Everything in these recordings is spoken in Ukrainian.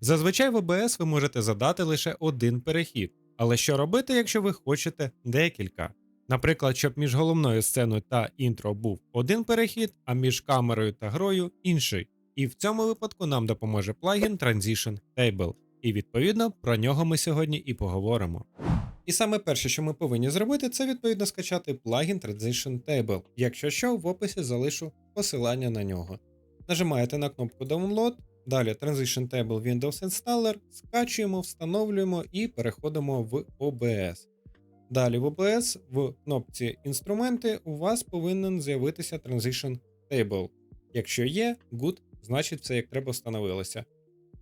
Зазвичай в OBS ви можете задати лише один перехід, але що робити, якщо ви хочете декілька? Наприклад, щоб між головною сценою та інтро був один перехід, а між камерою та грою інший. І в цьому випадку нам допоможе плагін Transition Table, і відповідно про нього ми сьогодні і поговоримо. І саме перше, що ми повинні зробити, це відповідно скачати плагін Transition Table. Якщо що, в описі залишу посилання на нього. Нажимаєте на кнопку Download, далі Transition Table Windows Installer, скачуємо, встановлюємо і переходимо в OBS. Далі в OBS в кнопці Інструменти у вас повинен з'явитися Transition Table. Якщо є, good, значить все як треба встановилося.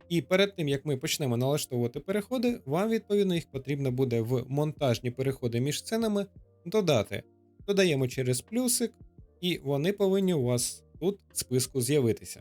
І перед тим як ми почнемо налаштовувати переходи, вам відповідно їх потрібно буде в монтажні переходи між сценами додати. Додаємо через плюсик, і вони повинні у вас тут в списку з'явитися.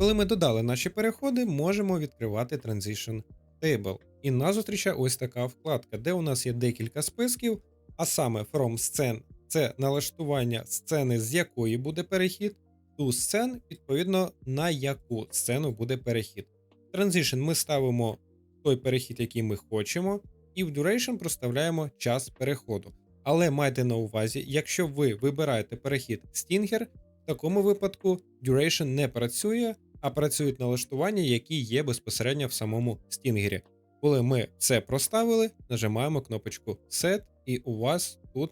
Коли ми додали наші переходи, можемо відкривати Transition Table. І нас зустрічає ось така вкладка, де у нас є декілька списків, а саме From Scene це налаштування сцени, з якої буде перехід, to сцен, відповідно, на яку сцену буде перехід. Transition ми ставимо той перехід, який ми хочемо, і в Duration проставляємо час переходу. Але майте на увазі, якщо ви вибираєте перехід Stinger, в такому випадку Duration не працює, а працюють налаштування, які є безпосередньо в самому Стінгері. Коли ми це проставили, нажимаємо кнопочку Set, і у вас тут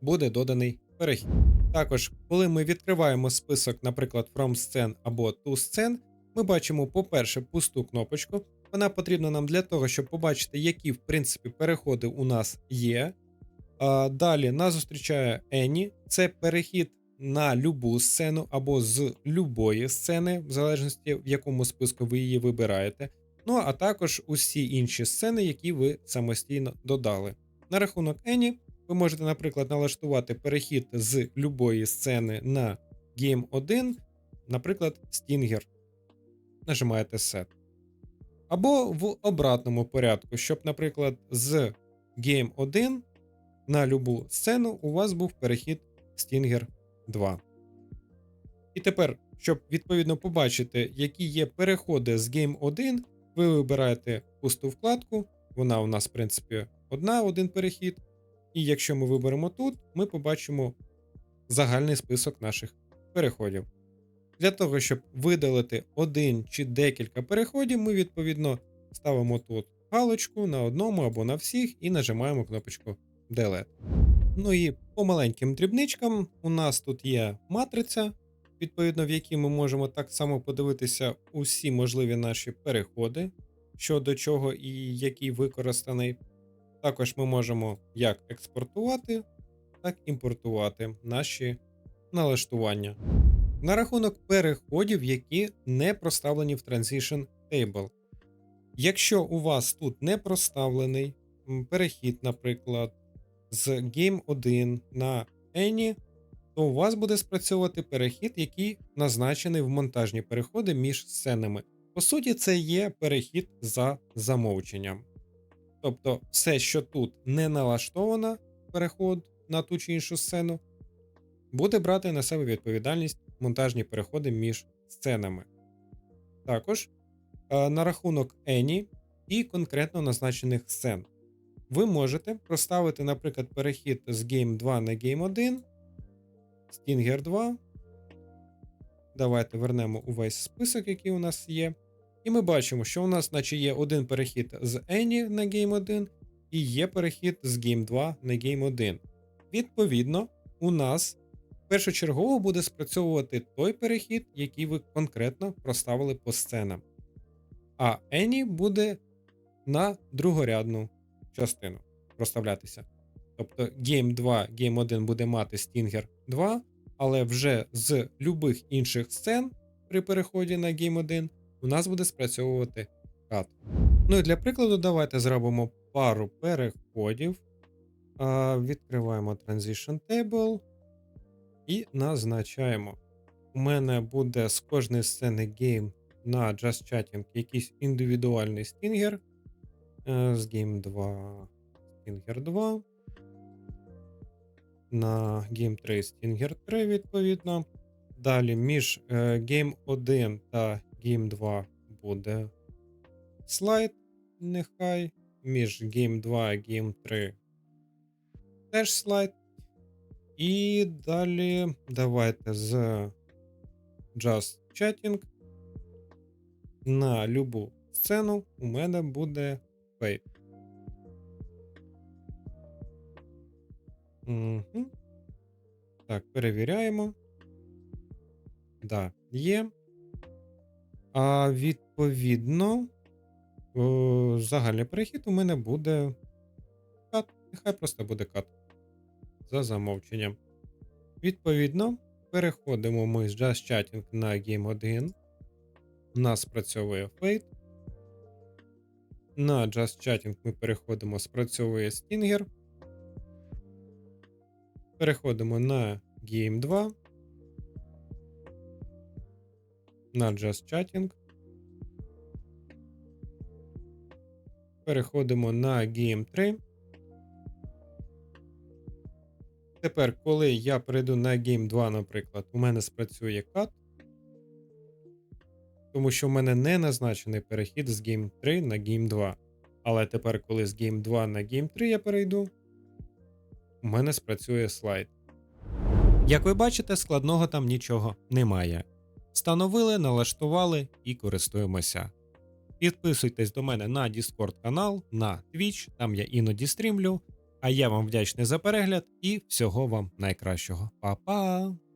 буде доданий перехід. Також, коли ми відкриваємо список, наприклад, From Scene або To Scene, ми бачимо, по-перше, пусту кнопочку. Вона потрібна нам для того, щоб побачити, які в принципі переходи у нас є. Далі нас зустрічає Any, це перехід на любу сцену або з любої сцени, в залежності в якому списку ви її вибираєте. Ну а також усі інші сцени, які ви самостійно додали. На рахунок Any, ви можете, наприклад, налаштувати перехід з любої сцени на Game 1, наприклад, Stinger. Нажимаєте Set. Або в обратному порядку, щоб, наприклад, з Game 1 на любу сцену у вас був перехід Stinger 2. І тепер, щоб відповідно побачити, які є переходи з Game 1, ви вибираєте пусту вкладку. Вона у нас, в принципі, одна, один перехід. І якщо ми виберемо тут, ми побачимо загальний список наших переходів. Для того, щоб видалити один чи декілька переходів, ми відповідно ставимо тут галочку на одному або на всіх і нажимаємо кнопочку Delete. Ну і по маленьким дрібничкам у нас тут є матриця, відповідно, в якій ми можемо так само подивитися усі можливі наші переходи, що до чого і який використаний. Також ми можемо як експортувати, так імпортувати наші налаштування. На рахунок переходів, які не проставлені в Transition Table. Якщо у вас тут не проставлений перехід, наприклад, з Game 1 на Any, то у вас буде спрацьовувати перехід, який назначений в монтажні переходи між сценами. По суті, це є перехід за замовченням. Тобто, все, що тут не налаштовано, переход на ту чи іншу сцену, буде брати на себе відповідальність монтажні переходи між сценами. Також е, на рахунок Any і конкретно назначених сцен. Ви можете проставити, наприклад, перехід з Game 2 на Game 1, Stinger 2. Давайте вернемо увесь список, який у нас є. І ми бачимо, що у нас, наче є один перехід з Any на Game 1, і є перехід з Game 2 на Game 1. Відповідно, у нас першочергово буде спрацьовувати той перехід, який ви конкретно проставили по сценам. А Any буде на другорядну частину проставлятися. Тобто Game 2, Game 1 буде мати Stinger 2, але вже з любих інших сцен при переході на Game 1 у нас буде спрацьовувати cut. Ну і для прикладу, давайте зробимо пару переходів. Відкриваємо Transition Table і назначаємо. У мене буде з кожної сцени Game на Just Chatting якийсь індивідуальний стінгер. З Game 2 Stinger 2. На Game 3 Stinger 3, відповідно. Далі між е, Game 1 та Game 2 буде слайд, нехай. Між Game 2 і Game 3 теж слайд. І далі давайте з Just Chatting на любу сцену у мене буде фейт. Угу. Так, перевіряємо. Да, є. А відповідно, о, загальний перехід у мене буде кат. Нехай просто буде кат. За замовченням. Відповідно, переходимо ми з Just Chatting на Game 1. У нас спрацьовує Fate. На Just Chatting ми переходимо, спрацьовує Stinger. Переходимо на Game 2. На Just Chatting. Переходимо на Game 3. Тепер, коли я перейду на Game 2, наприклад, у мене спрацює кат. Тому що в мене не назначений перехід з Game 3 на Game 2. Але тепер, коли з Game 2 на Game 3 я перейду, у мене спрацює слайд. Як ви бачите, складного там нічого немає. Встановили, налаштували і користуємося. Підписуйтесь до мене на Discord канал, на Twitch, там я іноді стрімлю. А я вам вдячний за перегляд і всього вам найкращого. Па-па!